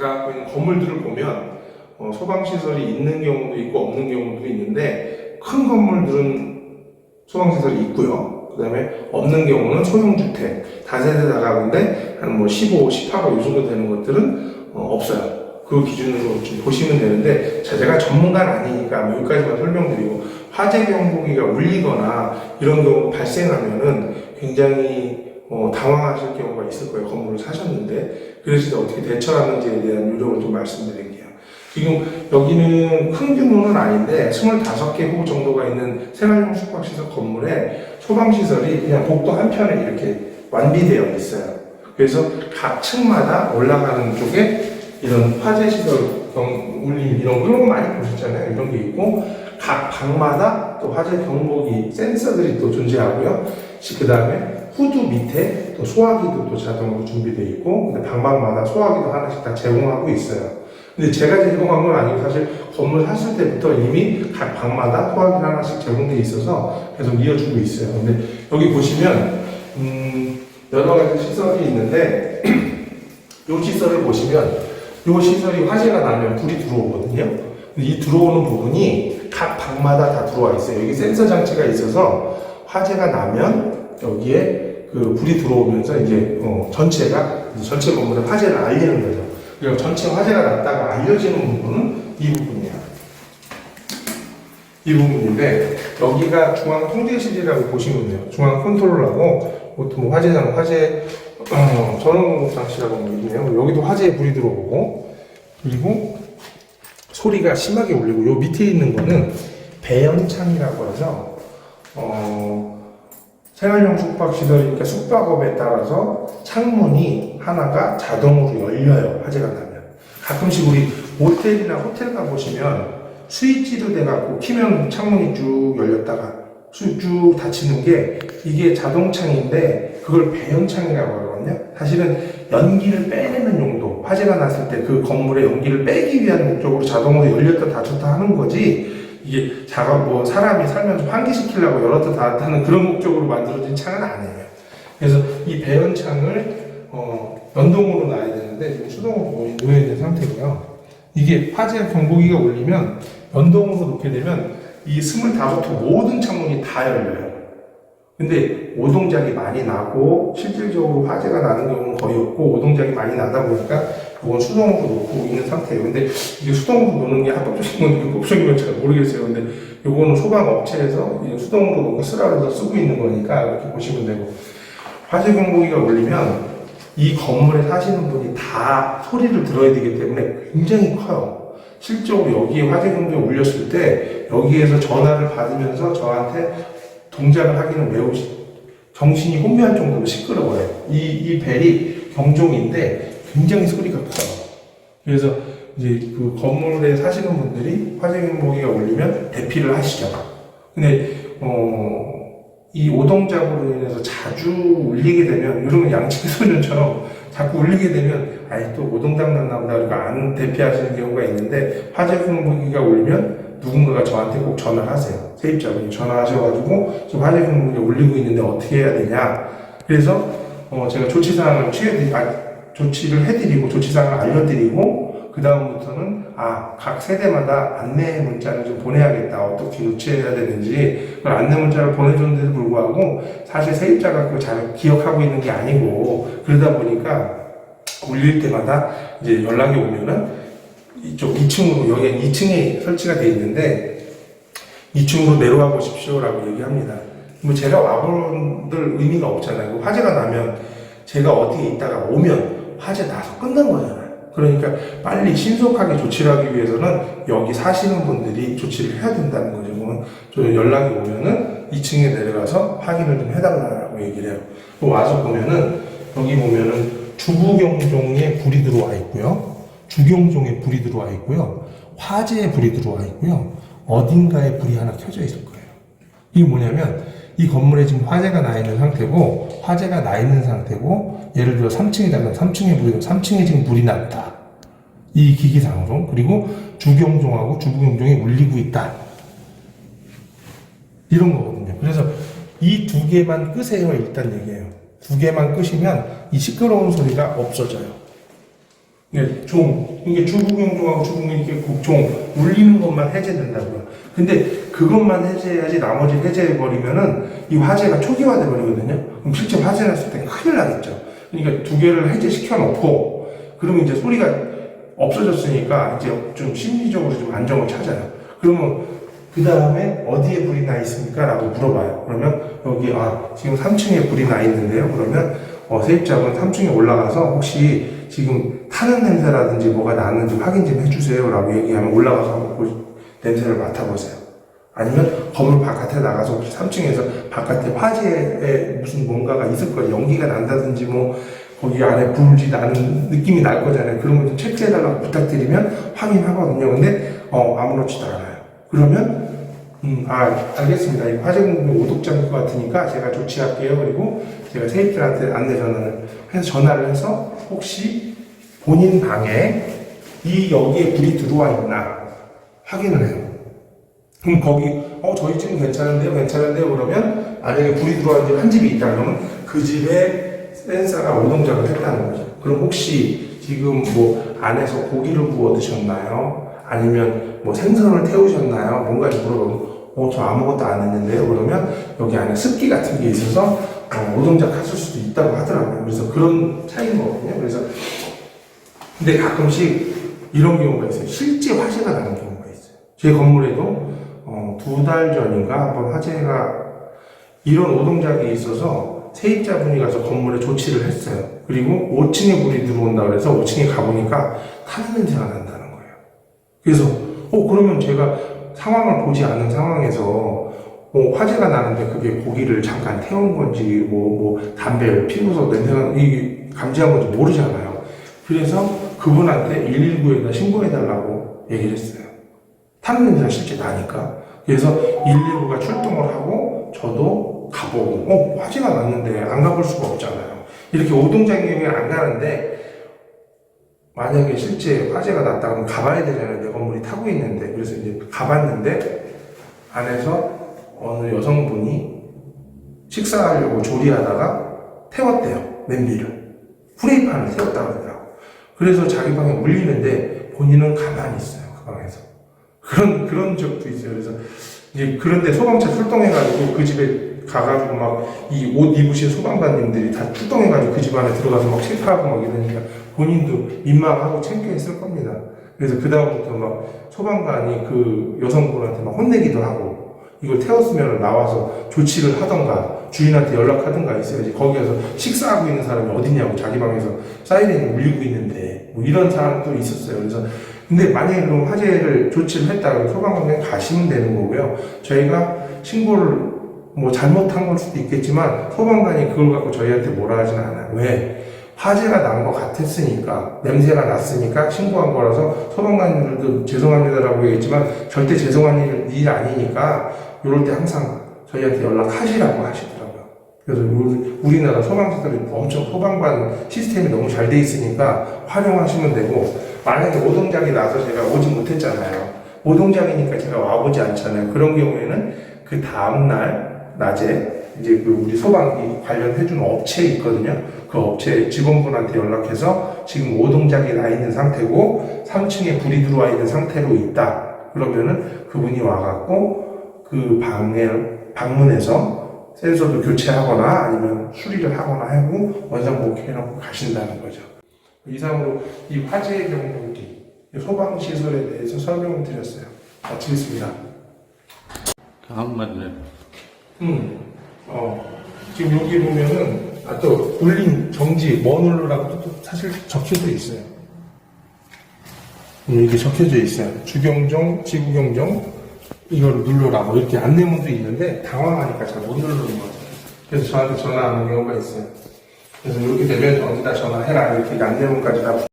제가 갖고 있는 건물들을 보면 어, 소방시설이 있는 경우도 있고 없는 경우도 있는데 큰 건물들은 소방시설이 있고요. 그 다음에 없는 경우는 소형주택, 다세대 다가구인데 한 뭐 15, 18호 이 정도 되는 것들은 어, 없어요. 그 기준으로 좀 보시면 되는데 자, 제가 전문가는 아니니까 뭐 여기까지만 설명드리고 화재 경보기가 울리거나 이런 경우 발생하면은 굉장히 어, 당황하실 경우가 있을 거예요. 건물을 사셨는데 그래서 어떻게 대처하는지에 대한 요령을 좀 말씀드릴게요. 지금 여기는 큰 규모는 아닌데 25개 호 정도가 있는 생활용 숙박시설 건물에 소방시설이 그냥 복도 한편에 이렇게 완비되어 있어요. 그래서 각 층마다 올라가는 쪽에 이런 화재시설 경, 울림 이런 그런 거 많이 보셨잖아요. 이런 게 있고 각 방마다 또 화재 경보기 센서들이 또 존재하고요. 그 다음에 후드 밑에 또 소화기도 또 자동으로 준비되어 있고 방방마다 소화기도 하나씩 다 제공하고 있어요. 근데 제가 제공한 건 아니고 사실 건물 샀을 때부터 이미 각 방마다 소화기 하나씩 제공되어 있어서 계속 이어주고 있어요. 근데 여기 보시면 음, 여러 가지 시설이 있는데 이 시설을 보시면 이 시설이 화재가 나면 불이 들어오거든요. 이 들어오는 부분이 각 방마다 다 들어와 있어요. 여기 센서 장치가 있어서 화재가 나면 여기에 그 불이 들어오면서 이제 어, 전체가 전체 건물에 화재를 알리는 거죠. 그리고 전체 화재가 났다가 알려지는 부분은 이 부분이에요. 이 부분인데 여기가 중앙 통제실이라고 보시면 돼요. 중앙 컨트롤하고 보통 뭐 화재장 화재 어, 전원 장치라고 있네요. 여기도 화재에 불이 들어오고 그리고 소리가 심하게 울리고 요 밑에 있는 거는 배연창이라고 하죠. 어, 생활용 숙박 시설이니까 숙박업에 따라서 창문이 하나가 자동으로 열려요. 화재가 나면. 가끔씩 우리 모텔이나 호텔 가보시면 스위치로 돼갖고 키면 창문이 쭉 열렸다가 쭉, 쭉 닫히는 게 이게 자동창인데 그걸 배연창이라고 하거든요. 사실은 연기를 빼내는 용도, 화재가 났을 때 그 건물의 연기를 빼기 위한 목적으로 자동으로 열렸다 닫혔다 하는 거지 이게 작업 뭐 사람이 살면서 환기시키려고 열었다 닫았다 하는 그런 목적으로 만들어진 창은 아니에요. 그래서 이 배연창을 어, 연동으로 놔야 되는데 지금 수동으로 놓여 있는 상태고요. 이게 화재 경보기가 울리면 연동으로 놓게 되면 이 25호 모든 창문이 다 열려요. 근데 오동작이 많이 나고 실질적으로 화재가 나는 경우는 거의 없고 오동작이 많이 나다 보니까 이건 수동으로 놓고 있는 상태예요. 근데 이게 수동으로 놓는 게 합법적인 건지 불법적인 건지 잘 모르겠어요. 근데 이거는 소방 업체에서 이제 수동으로 놓고 쓰라고 해서 쓰고 있는 거니까 이렇게 보시면 되고 화재 경보기가 울리면 이 건물에 사시는 분이 다 소리를 들어야 되기 때문에 굉장히 커요. 실적으로 여기에 화재 경보가 울렸을 때 여기에서 전화를 받으면서 저한테 동작을 하기는 매우 시- 정신이 혼미할 정도로 시끄러워요. 이, 이 벨이 경종인데 굉장히 소리가 커요. 그래서 이제 그 건물에 사시는 분들이 화재 경보기가 울리면 대피를 하시죠. 근데, 어, 이 오동작으로 인해서 자주 울리게 되면, 이런 양치기 소년처럼 자꾸 울리게 되면, 아이, 또 오동작 났나 보다, 그러니까 안 대피하시는 경우가 있는데, 화재 경보기가 울리면 누군가가 저한테 꼭 전화를 하세요. 세입자분이 전화하셔가지고, 지금 화재 경보기가 울리고 있는데 어떻게 해야 되냐. 그래서, 어, 제가 조치 사항을 취해드리, 아, 조치를 해드리고, 조치 사항을 알려드리고, 그 다음부터는, 아, 각 세대마다 안내 문자를 좀 보내야겠다. 어떻게 조치해야 되는지, 그걸 안내 문자를 보내줬는데도 불구하고, 사실 세입자가 그걸 잘 기억하고 있는 게 아니고, 그러다 보니까, 울릴 때마다 이제 연락이 오면은, 이쪽 2층으로, 여기는 2층에 설치가 돼 있는데, 2층으로 내려와 보십시오라고 얘기합니다. 뭐 제가 와본들 의미가 없잖아요. 화재가 나면 제가 어디에 있다가 오면 화재 나서 끝난 거잖아요. 그러니까 빨리 신속하게 조치를 하기 위해서는 여기 사시는 분들이 조치를 해야 된다는 거죠. 그러면 저 연락이 오면은 2층에 내려가서 확인을 좀 해달라고 얘기를 해요. 또 와서 보면은 여기 보면은 주부 경종에 불이 들어와 있고요. 주경종에 불이 들어와 있고요. 화재에 불이 들어와 있고요. 어딘가에 불이 하나 켜져 있을 거예요. 이게 뭐냐면 이 건물에 지금 화재가 나 있는 상태고 화재가 나 있는 상태고 예를 들어 3층이라면 3층에 불이 3층에 지금 불이 났다. 이 기기상으로 그리고 주경종하고 주부경종이 울리고 있다. 이런 거거든요. 그래서 이 두 개만 끄세요 일단 얘기해요. 두 개만 끄시면 이 시끄러운 소리가 없어져요. 네, 종. 이게 주부경종하고 주부경 이렇게 곡종 울리는 것만 해제된다고요. 근데 그것만 해제해야지 나머지 해제해버리면은 이 화재가 초기화돼 버리거든요. 그럼 실제 화재 났을 때 큰일 나겠죠. 그러니까 두 개를 해제시켜 놓고 그러면 이제 소리가 없어졌으니까 이제 좀 심리적으로 좀 안정을 찾아요. 그러면 그 다음에 어디에 불이 나 있습니까? 라고 물어봐요. 그러면 여기 아 지금 3층에 불이 나 있는데요. 그러면 어, 세입자분 3층에 올라가서 혹시 지금 타는 냄새라든지 뭐가 나는지 확인 좀 해주세요. 라고 얘기하면 올라가서 한번 보- 냄새를 맡아보세요. 아니면 건물 바깥에 나가서 혹시 3층에서 바깥에 화재에 무슨 뭔가가 있을 거예요. 연기가 난다든지 뭐 거기 안에 불지 나는 느낌이 날 거잖아요. 그런 거 좀 체크해달라고 부탁드리면 확인하거든요. 근데 어, 아무렇지도 않아요. 그러면 음, 아, 알겠습니다. 이 화재 공급이 오독장일 것 같으니까 제가 조치할게요. 그리고 제가 세입자한테 안내 전화를 해서 전화를 해서 혹시 본인 방에 이 여기에 불이 들어와 있나 확인을 해요. 그럼 거기 어 저희 집은 괜찮은데요, 괜찮은데요 그러면 만약에 불이 있는 한 집이 있다 그러면 그 집에 센서가 오동작을 했다는 거죠. 그럼 혹시 지금 뭐 안에서 고기를 구워 드셨나요? 아니면 뭐 생선을 태우셨나요? 뭔가 물어보면 어, 저 아무것도 안 했는데요. 그러면 여기 안에 습기 같은 게 있어서 어, 오동작 하실 수도 있다고 하더라고요. 그래서 그런 차이인 거거든요. 그래서 근데 가끔씩 이런 경우가 있어요. 실제 화재가 나는 경우가 있어요. 제 건물에도 어, 두달 전인가 한번 화재가 이런 오동작이 있어서 세입자분이 가서 건물에 조치를 했어요. 그리고 5층에 불이 들어온다 그래서 5층에 가보니까 타는 냄새가 난다는 거예요. 그래서 어 그러면 제가 상황을 보지 않은 상황에서 뭐 화재가 나는데 그게 고기를 잠깐 태운 건지 뭐, 뭐 담배를 피워서 냄새가 이 감지한 건지 모르잖아요. 그래서 그분한테 119에다 신고해달라고 얘기를 했어요. 타는 냄새가 실제 나니까. 그래서 119가 출동을 하고 저도 가보고 어 화재가 났는데 안 가볼 수가 없잖아요. 이렇게 오동장경에 안 가는데 만약에 실제 화재가 났다 그러면 가봐야 되잖아요. 내 건물이 타고 있는데 그래서 이제 가봤는데 안에서 어느 여성분이 식사하려고 조리하다가 태웠대요 냄비를 후레이판을 태웠다 그러더라고. 그래서 자기 방에 울리는데 본인은 가만히 있어요 그 방에서 그런 그런 적도 있어요. 그래서 이제 그런데 소방차 출동해가지고 그 집에 가가지고 막 이 옷 입으신 소방관님들이 다 출동해가지고 그 집 안에 들어가서 막 체크하고 막 이러니까 본인도 민망하고 창피했을 겁니다. 그래서 그 다음부터 막 소방관이 그 여성분한테 막 혼내기도 하고 이걸 태웠으면 나와서 조치를 하던가 주인한테 연락하던가 있어야지 거기 가서 식사하고 있는 사람이 어딨냐고 자기 방에서 사이렌이 울리고 있는데 뭐 이런 사람도 있었어요. 그래서 근데 만약에 그럼 화재를 조치를 했다 그러면 소방관에 가시면 되는 거고요. 저희가 신고를 뭐 잘못한 걸 수도 있겠지만 소방관이 그걸 갖고 저희한테 뭐라 하진 않아요. 왜? 화재가 난 것 같았으니까 냄새가 났으니까 신고한 거라서 소방관님들도 죄송합니다라고 얘기했지만 절대 죄송한 일, 일 아니니까 이럴 때 항상 저희한테 연락하시라고 하시더라고요. 그래서 우리- 우리나라 소방차들이 엄청 소방관 시스템이 너무 잘 돼 있으니까 활용하시면 되고 만약에 오동작이 나서 제가 오지 못했잖아요. 오동작이니까 제가 와보지 않잖아요. 그런 경우에는 그 다음날 낮에 이제 그 우리 소방이 관련해준 업체 있거든요. 그 업체 직원분한테 연락해서 지금 오동작이 나 있는 상태고 3층에 불이 들어와 있는 상태로 있다. 그러면은 그분이 와갖고 그 방에 방문해서 센서도 교체하거나 아니면 수리를 하거나 하고 원상복귀해놓고 가신다는 거죠. 이상으로 이 화재의 경보기 소방 시설에 대해서 설명을 드렸어요. 마치겠습니다. 다음만은 음, 어, 지금 여기 보면은, 아, 또, 울림, 정지, 또 사실 적혀져 있어요. 음, 이렇게 적혀져 있어요. 주경종, 지구경종, 이걸 누르라고 이렇게 안내문도 있는데, 당황하니까 잘 못 누르는 거죠. 그래서 저한테 전화하는 경우가 있어요. 그래서 이렇게 되면 어디다 전화해라, 이렇게 안내문까지 다